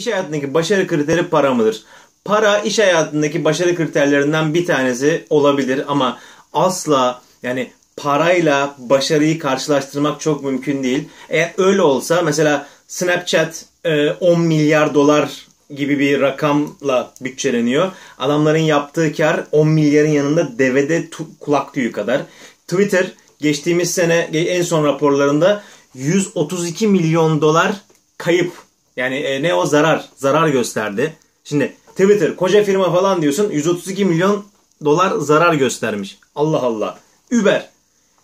iş hayatındaki başarı kriteri para mıdır? Para iş hayatındaki başarı kriterlerinden bir tanesi olabilir ama asla yani parayla başarıyı karşılaştırmak çok mümkün değil. Eğer öyle olsa mesela Snapchat 10 e, milyar dolar gibi bir rakamla bütçeleniyor. Adamların yaptığı kar 10 milyarın yanında devede kulak tüyü kadar. Twitter geçtiğimiz sene en son raporlarında 132 milyon dolar kayıp. Yani e, ne o zarar, zarar gösterdi. Şimdi Twitter koca firma falan diyorsun 132 milyon dolar zarar göstermiş. Allah Allah. Uber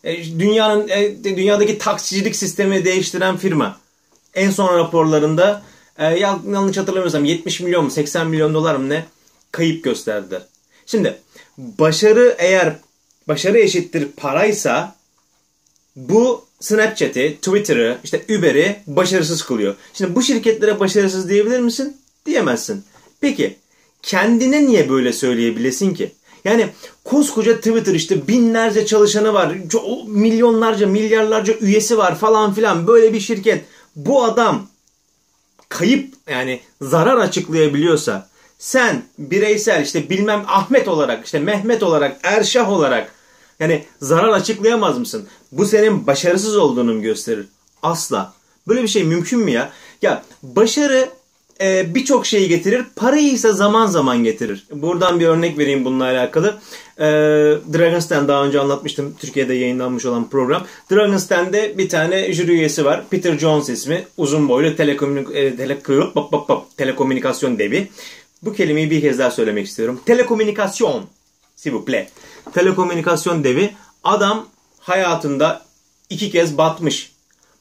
e, dünyanın e, dünyadaki taksicilik sistemi değiştiren firma. En son raporlarında e, yanlış hatırlamıyorsam 70 milyon mu 80 milyon dolar mı ne kayıp gösterdiler. Şimdi başarı eğer başarı eşittir paraysa bu Snapchat'i, Twitter'ı, işte Uber'i başarısız kılıyor. Şimdi bu şirketlere başarısız diyebilir misin? Diyemezsin. Peki kendine niye böyle söyleyebilesin ki? Yani koskoca Twitter işte binlerce çalışanı var, milyonlarca, milyarlarca üyesi var falan filan böyle bir şirket. Bu adam kayıp yani zarar açıklayabiliyorsa sen bireysel işte bilmem Ahmet olarak işte Mehmet olarak Erşah olarak yani zarar açıklayamaz mısın? Bu senin başarısız olduğunu mu gösterir? Asla. Böyle bir şey mümkün mü ya? Ya başarı e, birçok şeyi getirir. Parayı ise zaman zaman getirir. Buradan bir örnek vereyim bununla alakalı. E, Dragon's Den daha önce anlatmıştım. Türkiye'de yayınlanmış olan program. Dragon's Den'de bir tane jüri üyesi var. Peter Jones ismi. Uzun boylu telekomünik e, tele bop, bop, bop, telekomünikasyon devi. Bu kelimeyi bir kez daha söylemek istiyorum. Telekomünikasyon. S'il vous plaît. Telekomünikasyon devi. Adam hayatında iki kez batmış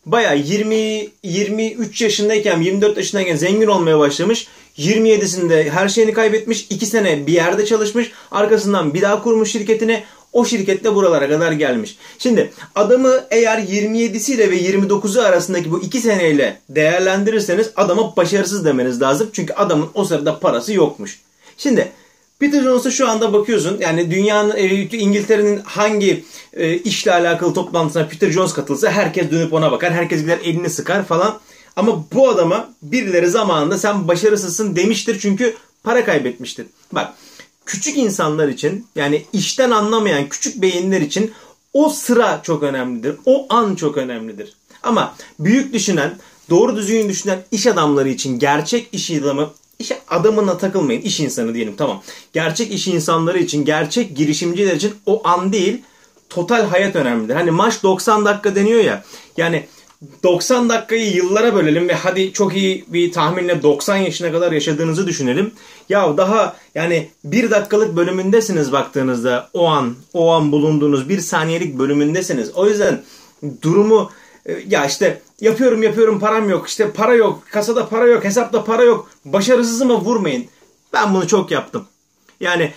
baya 20 23 yaşındayken 24 yaşındayken zengin olmaya başlamış. 27'sinde her şeyini kaybetmiş. 2 sene bir yerde çalışmış. Arkasından bir daha kurmuş şirketini. O şirketle buralara kadar gelmiş. Şimdi adamı eğer 27'siyle ve 29'u arasındaki bu 2 seneyle değerlendirirseniz adama başarısız demeniz lazım. Çünkü adamın o sırada parası yokmuş. Şimdi Peter Jones'a şu anda bakıyorsun yani dünyanın e, İngiltere'nin hangi e, işle alakalı toplantısına Peter Jones katılsa herkes dönüp ona bakar. Herkes gider elini sıkar falan. Ama bu adama birileri zamanında sen başarısızsın demiştir çünkü para kaybetmiştir. Bak küçük insanlar için yani işten anlamayan küçük beyinler için o sıra çok önemlidir. O an çok önemlidir. Ama büyük düşünen, doğru düzgün düşünen iş adamları için gerçek iş adamı iş adamına takılmayın. iş insanı diyelim tamam. Gerçek iş insanları için, gerçek girişimciler için o an değil total hayat önemlidir. Hani maç 90 dakika deniyor ya. Yani 90 dakikayı yıllara bölelim ve hadi çok iyi bir tahminle 90 yaşına kadar yaşadığınızı düşünelim. Ya daha yani bir dakikalık bölümündesiniz baktığınızda o an o an bulunduğunuz bir saniyelik bölümündesiniz. O yüzden durumu ya işte yapıyorum yapıyorum param yok işte para yok kasada para yok hesapta para yok başarısızıma vurmayın. Ben bunu çok yaptım. Yani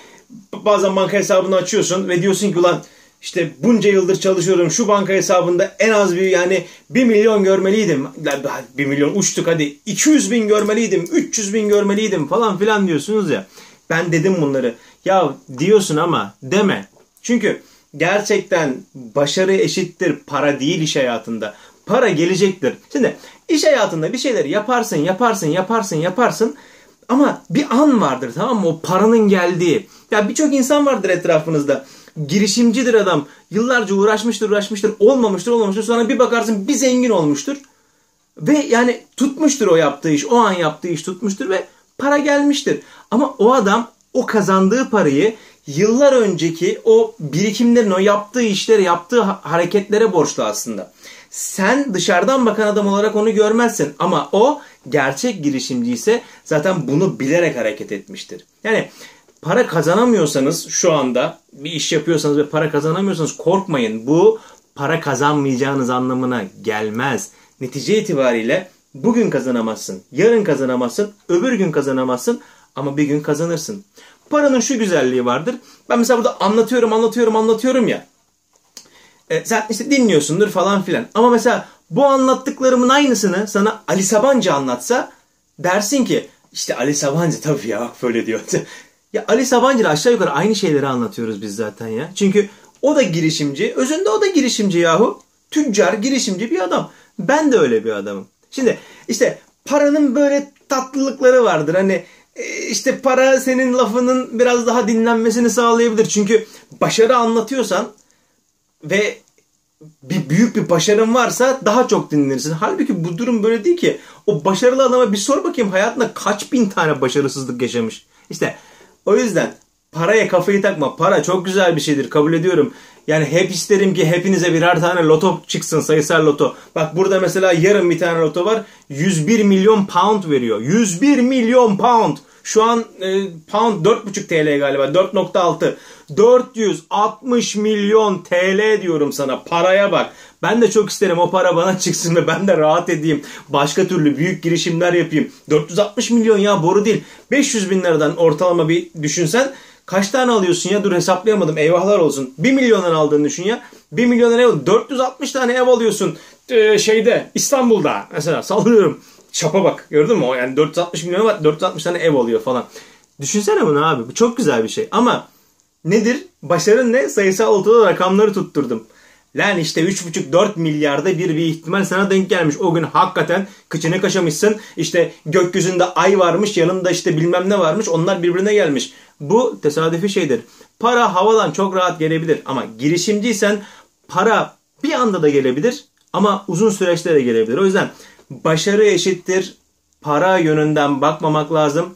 bazen banka hesabını açıyorsun ve diyorsun ki ulan işte bunca yıldır çalışıyorum şu banka hesabında en az bir yani 1 milyon görmeliydim. 1 milyon uçtuk hadi 200 bin görmeliydim 300 bin görmeliydim falan filan diyorsunuz ya. Ben dedim bunları. Ya diyorsun ama deme. Çünkü gerçekten başarı eşittir para değil iş hayatında. Para gelecektir. Şimdi iş hayatında bir şeyleri yaparsın, yaparsın, yaparsın, yaparsın. Ama bir an vardır tamam mı? O paranın geldiği. Ya birçok insan vardır etrafınızda. Girişimcidir adam. Yıllarca uğraşmıştır, uğraşmıştır. Olmamıştır, olmamıştır. Sonra bir bakarsın bir zengin olmuştur. Ve yani tutmuştur o yaptığı iş. O an yaptığı iş tutmuştur ve para gelmiştir. Ama o adam o kazandığı parayı yıllar önceki o birikimlerin, o yaptığı işleri, yaptığı hareketlere borçlu aslında. Sen dışarıdan bakan adam olarak onu görmezsin ama o gerçek girişimci ise zaten bunu bilerek hareket etmiştir. Yani para kazanamıyorsanız şu anda bir iş yapıyorsanız ve para kazanamıyorsanız korkmayın. Bu para kazanmayacağınız anlamına gelmez. Netice itibariyle bugün kazanamazsın, yarın kazanamazsın, öbür gün kazanamazsın ama bir gün kazanırsın. Paranın şu güzelliği vardır. Ben mesela burada anlatıyorum, anlatıyorum, anlatıyorum ya. E, sen işte dinliyorsundur falan filan. Ama mesela bu anlattıklarımın aynısını sana Ali Sabancı anlatsa dersin ki işte Ali Sabancı tabii ya bak böyle diyor. ya Ali Sabancı aşağı yukarı aynı şeyleri anlatıyoruz biz zaten ya. Çünkü o da girişimci. Özünde o da girişimci yahu. Tüccar, girişimci bir adam. Ben de öyle bir adamım. Şimdi işte paranın böyle tatlılıkları vardır. Hani işte para senin lafının biraz daha dinlenmesini sağlayabilir. Çünkü başarı anlatıyorsan ve bir büyük bir başarın varsa daha çok dinlenirsin. Halbuki bu durum böyle değil ki. O başarılı adama bir sor bakayım hayatında kaç bin tane başarısızlık yaşamış. İşte o yüzden paraya kafayı takma. Para çok güzel bir şeydir kabul ediyorum. Yani hep isterim ki hepinize birer tane loto çıksın sayısal loto. Bak burada mesela yarın bir tane loto var. 101 milyon pound veriyor. 101 milyon pound. Şu an e, pound 4,5 TL galiba. 4.6. 460 milyon TL diyorum sana. Paraya bak. Ben de çok isterim o para bana çıksın ve ben de rahat edeyim. Başka türlü büyük girişimler yapayım. 460 milyon ya boru değil. 500 bin liradan ortalama bir düşünsen Kaç tane alıyorsun ya? Dur hesaplayamadım. Eyvahlar olsun. 1 milyondan aldığını düşün ya. 1 milyondan ev 460 tane ev alıyorsun. Ee, şeyde İstanbul'da mesela sallıyorum. Çapa bak gördün mü? O yani 460 milyon var 460 tane ev alıyor falan. Düşünsene bunu abi. Bu çok güzel bir şey. Ama nedir? Başarın ne? Sayısal ortada rakamları tutturdum. Lan işte 3,5-4 milyarda bir bir ihtimal sana denk gelmiş. O gün hakikaten kıçını kaşamışsın. İşte gökyüzünde ay varmış yanında işte bilmem ne varmış. Onlar birbirine gelmiş. Bu tesadüfi şeydir. Para havadan çok rahat gelebilir. Ama girişimciysen para bir anda da gelebilir. Ama uzun süreçte de gelebilir. O yüzden başarı eşittir. Para yönünden bakmamak lazım.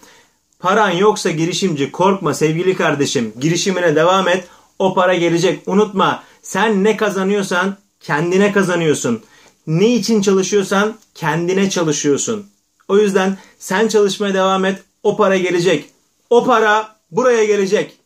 Paran yoksa girişimci korkma sevgili kardeşim. Girişimine devam et. O para gelecek. Unutma sen ne kazanıyorsan kendine kazanıyorsun. Ne için çalışıyorsan kendine çalışıyorsun. O yüzden sen çalışmaya devam et. O para gelecek. O para buraya gelecek.